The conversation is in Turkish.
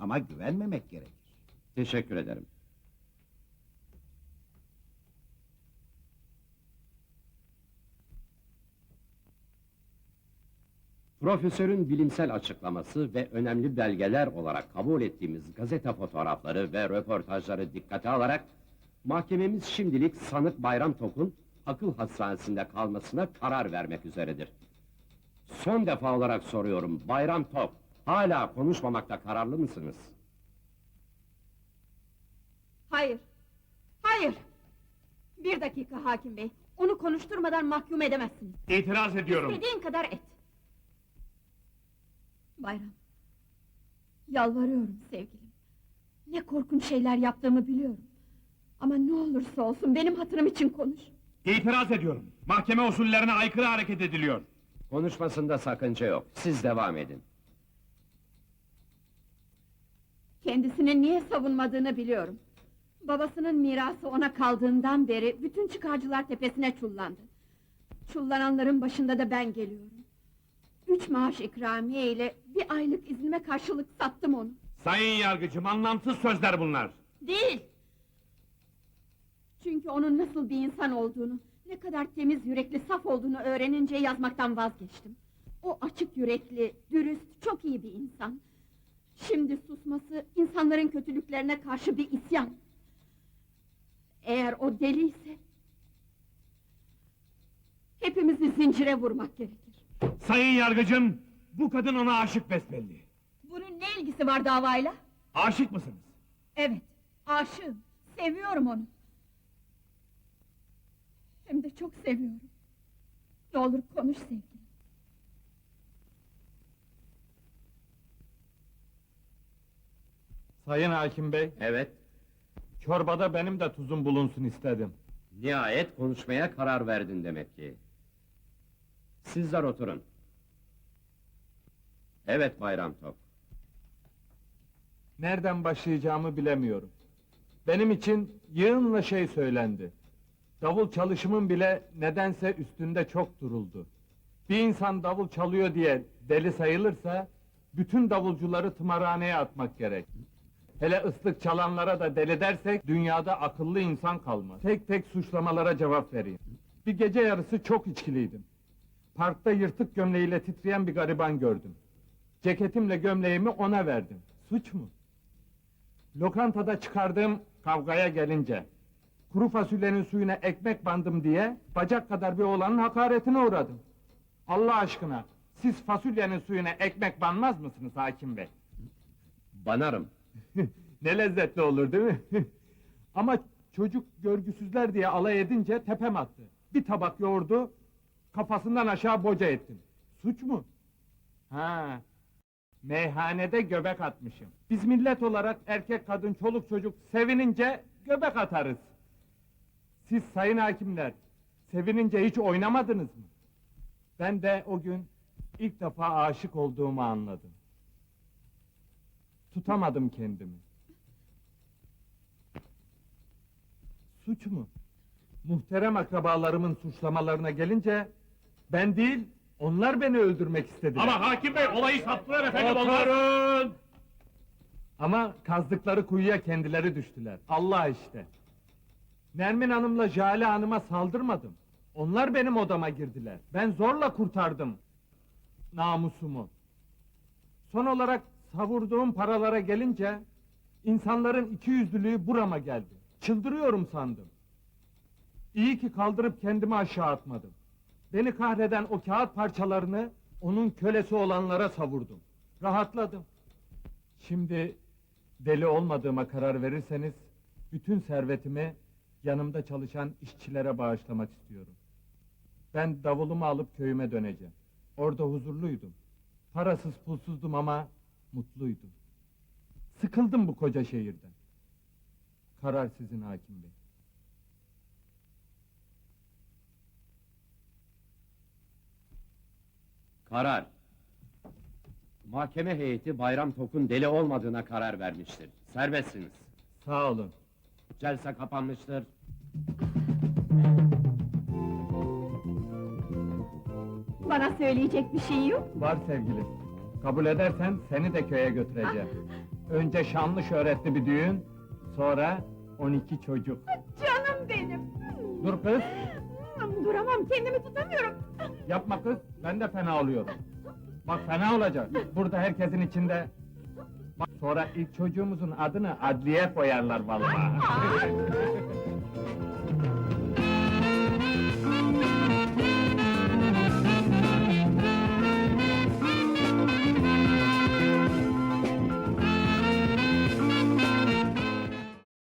Ama güvenmemek gerekir. Teşekkür ederim. Profesörün bilimsel açıklaması ve önemli belgeler olarak kabul ettiğimiz gazete fotoğrafları ve röportajları dikkate alarak mahkememiz şimdilik sanık Bayram Tok'un akıl hastanesinde kalmasına karar vermek üzeredir. Son defa olarak soruyorum Bayram Tok, hala konuşmamakta kararlı mısınız? Hayır. Hayır. Bir dakika hakim bey. Onu konuşturmadan mahkum edemezsiniz. İtiraz ediyorum. İstediğin kadar et. Bayram. Yalvarıyorum sevgilim. Ne korkunç şeyler yaptığımı biliyorum. Ama ne olursa olsun benim hatırım için konuş. İtiraz ediyorum. Mahkeme usullerine aykırı hareket ediliyor. Konuşmasında sakınca yok. Siz devam edin. Kendisini niye savunmadığını biliyorum. Babasının mirası ona kaldığından beri bütün çıkarcılar tepesine çullandı. Çullananların başında da ben geliyorum. Üç maaş ikramiye ile bir aylık iznime karşılık sattım onu. Sayın yargıcım anlamsız sözler bunlar. Değil! Çünkü onun nasıl bir insan olduğunu, ne kadar temiz yürekli, saf olduğunu öğrenince yazmaktan vazgeçtim. O açık yürekli, dürüst, çok iyi bir insan. Şimdi susması, insanların kötülüklerine karşı bir isyan. Eğer o deliyse... ...hepimizi zincire vurmak gerekir. Sayın yargıcım, bu kadın ona aşık besbelli. Bunun ne ilgisi var davayla? Aşık mısınız? Evet, aşığım. Seviyorum onu. Hem de çok seviyorum. Ne olur konuş sevgilim. Sayın Hakim Bey, Evet, çorbada benim de tuzum bulunsun istedim. nihayet konuşmaya karar verdin demek ki. Sizler oturun. Evet Bayram Tok. Nereden başlayacağımı bilemiyorum. Benim için yığınla şey söylendi. Davul çalışımın bile nedense üstünde çok duruldu. Bir insan davul çalıyor diye deli sayılırsa, bütün davulcuları tımarhaneye atmak gerek. Hele ıslık çalanlara da deli dersek, dünyada akıllı insan kalmaz. Tek tek suçlamalara cevap vereyim. Bir gece yarısı çok içkiliydim. Parkta yırtık gömleğiyle titreyen bir gariban gördüm. Ceketimle gömleğimi ona verdim. Suç mu? Lokantada çıkardığım kavgaya gelince... ...kuru fasulyenin suyuna ekmek bandım diye... ...bacak kadar bir oğlanın hakaretine uğradım. Allah aşkına, siz fasulyenin suyuna ekmek banmaz mısınız hakim bey? Banarım. ne lezzetli olur değil mi? Ama çocuk görgüsüzler diye alay edince tepem attı. Bir tabak yoğurdu, kafasından aşağı boca ettim. Suç mu? Ha, meyhanede göbek atmışım. Biz millet olarak erkek kadın çoluk çocuk sevinince göbek atarız. Siz sayın hakimler, sevinince hiç oynamadınız mı? Ben de o gün ilk defa aşık olduğumu anladım. Tutamadım kendimi. Suç mu? Muhterem akrabalarımın suçlamalarına gelince... ...ben değil, onlar beni öldürmek istediler. Ama hakim bey olayı saptılar efendim onlar. Oturun! Ama kazdıkları kuyuya kendileri düştüler. Allah işte. Nermin Hanım'la Jale Hanım'a saldırmadım. Onlar benim odama girdiler. Ben zorla kurtardım namusumu. Son olarak savurduğum paralara gelince insanların iki yüzlülüğü burama geldi. Çıldırıyorum sandım. İyi ki kaldırıp kendimi aşağı atmadım. Beni kahreden o kağıt parçalarını onun kölesi olanlara savurdum. Rahatladım. Şimdi deli olmadığıma karar verirseniz bütün servetimi yanımda çalışan işçilere bağışlamak istiyorum. Ben davulumu alıp köyüme döneceğim. Orada huzurluydum. Parasız pulsuzdum ama mutluydum. Sıkıldım bu koca şehirden. Karar sizin hakim bey. Karar. Mahkeme heyeti Bayram Tok'un deli olmadığına karar vermiştir. Serbestsiniz. Sağ olun. Celse kapanmıştır. Bana söyleyecek bir şey yok. Var sevgilim. Kabul edersen seni de köye götüreceğim. Önce şanlı şöhretli bir düğün, sonra 12 çocuk. Canım benim! Dur kız, Hmm, Duramam, kendimi tutamıyorum. yapma kız, ben de fena oluyorum. Bak fena olacak, burada herkesin içinde... Bak sonra ilk çocuğumuzun adını adliye koyarlar vallahi.